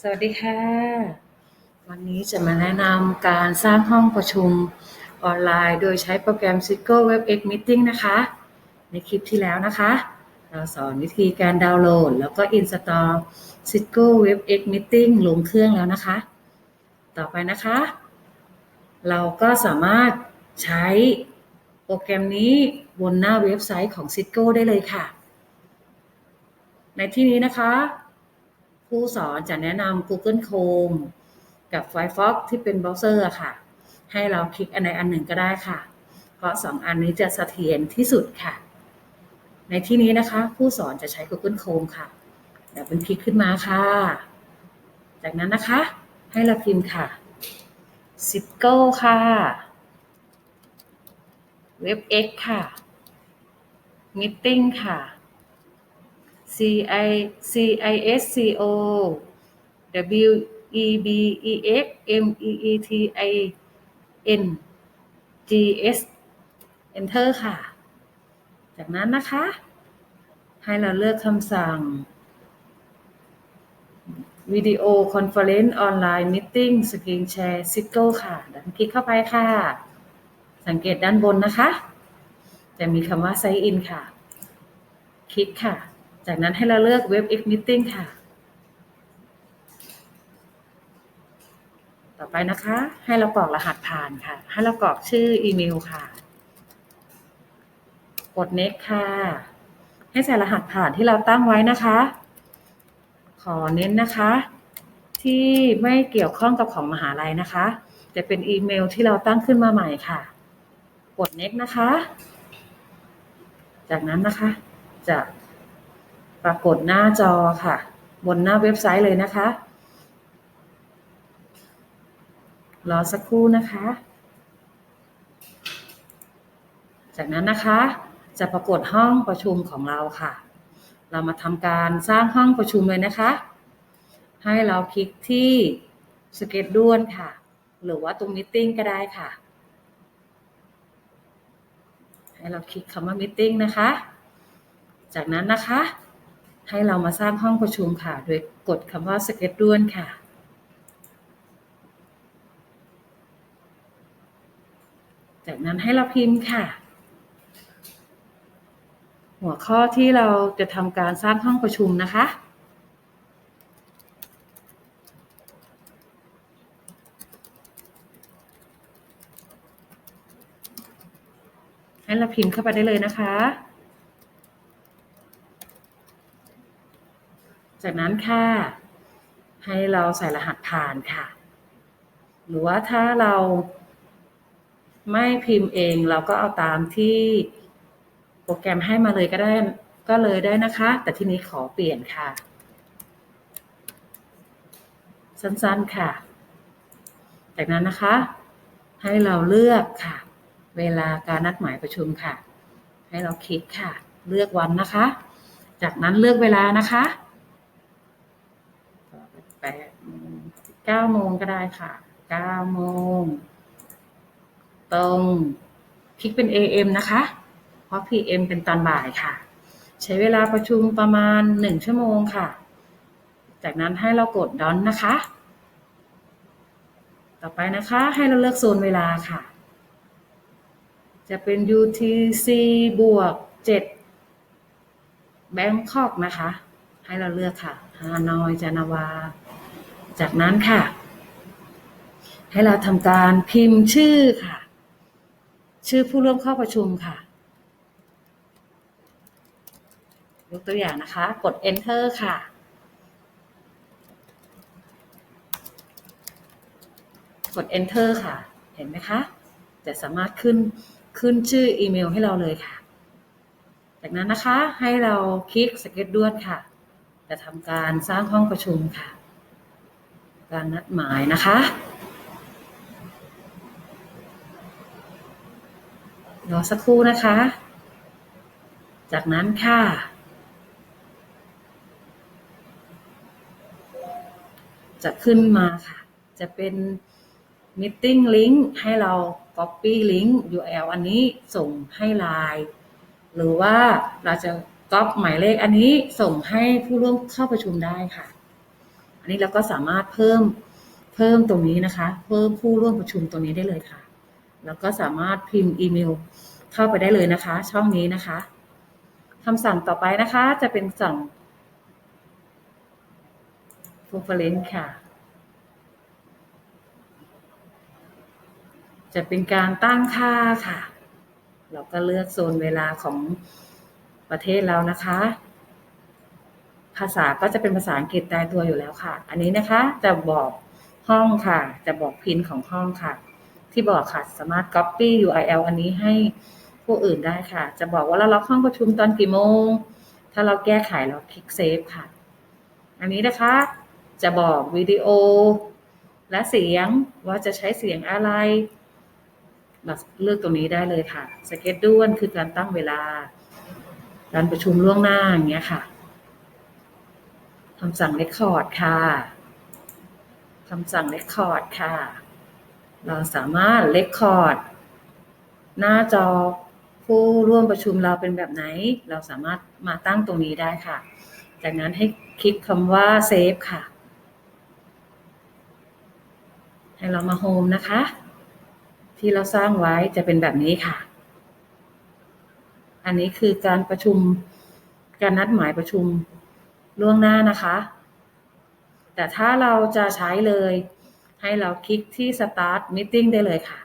สวัสดีค่ะ วันนี้จะมาแนะนำการสร้างห้องประชุมออนไลน์ โดยใช้โปรแกรม Cisco WebEx Meeting นะคะ ในคลิปที่แล้วนะคะ เราสอนวิธีการดาวน์โหลด แล้วก็ install Cisco WebEx Meeting ลงเครื่องแล้วนะคะ ต่อไปนะคะ เราก็สามารถใช้โปรแกรมนี้บนหน้าเว็บไซต์ของ Cisco ได้เลยค่ะ ในที่นี้นะคะ ผู้สอนจะแนะนำ Google Chrome กับ Firefox ที่เป็นเบราว์เซอร์ค่ะ ให้เราคลิกอันใดอันหนึ่งก็ได้ค่ะ เพราะสองอันนี้จะเสถียรที่สุดค่ะ ในที่นี้นะคะ ผู้สอนจะใช้ Google Chrome ค่ะเดี๋ยวเป็นคลิกขึ้นมาค่ะ จากนั้นนะคะ ให้เราพิมพ์ค่ะ Cisco ค่ะ Web X ค่ะ Meeting ค่ะ C I C I S C O W E B E X M E E T I N G S Enter ค่ะ จากนั้นนะคะ ให้เราเลือกคำสั่งวิดีโอคอนเฟอเรนซ์ออนไลน์มิทติ้งสกรีนแชร์ซิโก้ค่ะดันคลิกเข้าไปค่ะ สังเกตด้านบนนะคะ จะมีคำว่า Sign In ค่ะ คลิกค่ะ จากนั้นให้เราเลือก WebEx Meeting ค่ะ ต่อไปนะคะ ให้เรากรอกรหัสผ่านค่ะ ให้เรากรอกชื่ออีเมลค่ะ กด next ค่ะ ให้ใส่รหัสผ่านที่เราตั้งไว้นะคะ ขอเน้นนะคะ ที่ไม่เกี่ยวข้องกับของมหาลัยนะคะ จะเป็นอีเมลที่เราตั้งขึ้นมาใหม่ค่ะ กด next นะคะ จากนั้นนะคะจะ ปรากฏหน้าจอค่ะ บนหน้าเว็บไซต์เลยนะคะ รอสักครู่นะคะ จากนั้นนะคะ จะปรากฏห้องประชุมของเราค่ะ เรามาทำการสร้างห้องประชุมเลยนะคะ ให้เราคลิกที่สเก็ตด้วนค่ะ หรือว่าตรงมิ팅ก็ได้ค่ะ ให้เราคลิกคำว่ามิ팅นะคะ จากนั้นนะคะ ให้เรามาสร้างห้องประชุมค่ะ โดยกดคำว่าสเก็ตด้วนค่ะ จากนั้นให้เราพิมพ์ค่ะ หัวข้อที่เราจะทำการสร้างห้องประชุมนะคะให้เราพิมพ์เข้าไปได้เลยนะคะ จากนั้นค่ะ ให้เราใส่รหัสผ่านค่ะ หรือว่าถ้าเราไม่พิมพ์เองเราก็เอาตามที่โปรแกรมให้มาเลยก็ได้ก็เลยได้นะคะ แต่ที่นี้ขอเปลี่ยนค่ะ สั้นๆค่ะ จากนั้นนะคะ ให้เราเลือกค่ะ เวลาการนัดหมายประชุมค่ะ ให้เราคลิกค่ะ เลือกวันนะคะ จากนั้นเลือกเวลานะคะ แปดเก้าโมงก็ได้ค่ะเก้าโมงตรงคลิกเป็น AM นะคะ เพราะ PM เป็นตอนบ่ายค่ะ ใช้เวลาประชุมประมาณ1ชั่วโมงค่ะ จากนั้นให้เรากดดอนนะคะ ต่อไปนะคะให้เราเลือกโซนเวลาค่ะ จะเป็น UTC บวก7 Bangkok นะคะ ให้เราเลือกค่ะฮานอยจานาวา จากนั้นค่ะ ให้เราทำการพิมพ์ชื่อค่ะ ชื่อผู้ร่วมเข้าประชุมค่ะ ยกตัวอย่างนะคะ กด enter ค่ะ กด enter ค่ะ เห็นไหมคะ จะสามารถขึ้นขึ้นชื่ออีเมลให้เราเลยค่ะ จากนั้นนะคะให้เราคลิกสเก็ตด้วนค่ะ จะทำการสร้างห้องประชุมค่ะ การนัดหมายนะคะ รอสักครู่นะคะ จากนั้นค่ะ จะขึ้นมาค่ะ จะเป็น meeting link ให้เรา copy link URL อันนี้ส่งให้ไลน์หรือว่าเราจะก๊อปหมายเลขอันนี้ส่งให้ผู้ร่วมเข้าประชุมได้ค่ะ อันนี้เราก็สามารถเพิ่มเพิ่มตรงนี้นะคะ เพิ่มผู้ร่วมประชุมตรงนี้ได้เลยค่ะ แล้วก็สามารถพิมพ์อีเมลเข้าไปได้เลยนะคะ ช่องนี้นะคะคำสั่งต่อไปนะคะ จะเป็นสั่ง conference ค่ะ จะเป็นการตั้งค่าค่ะ เราก็เลือกโซนเวลาของประเทศเรานะคะ ภาษาก็จะเป็นภาษาอังกฤษตายตัวอยู่แล้วค่ะ อันนี้นะคะจะบอกห้องค่ะ จะบอกพินของห้องค่ะ ที่บอกค่ะสามารถ copy URL อันนี้ให้ผู้อื่นได้ค่ะ จะบอกว่าเราล็อกห้องประชุมตอนกี่โมง ถ้าเราแก้ไขเราคลิกเซฟค่ะ อันนี้นะคะ จะบอกวิดีโอ และเสียงว่าจะใช้เสียงอะไรเราเลือกตรงนี้ได้เลยค่ะสเก็ตด้วนคือการตั้งเวลาการประชุมล่วงหน้าอย่างเงี้ยค่ะำสั่ง Record ค่ะคำสั่ง Record ค่ะ เราสามารถ Record หน้าจอผู้ร่วมประชุมเราเป็นแบบไหน เราสามารถมาตั้งตรงนี้ได้ค่ะ จากนั้นให้คลิกคำว่า Save ค่ะ ให้เรามาโฮมนะคะ ที่เราสร้างไว้จะเป็นแบบนี้ค่ะ อันนี้คือการประชุม การนัดหมายประชุม ล่วงหน้านะคะ แต่ถ้าเราจะใช้เลย ให้เราคลิกที่ Start Meeting ได้เลยค่ะ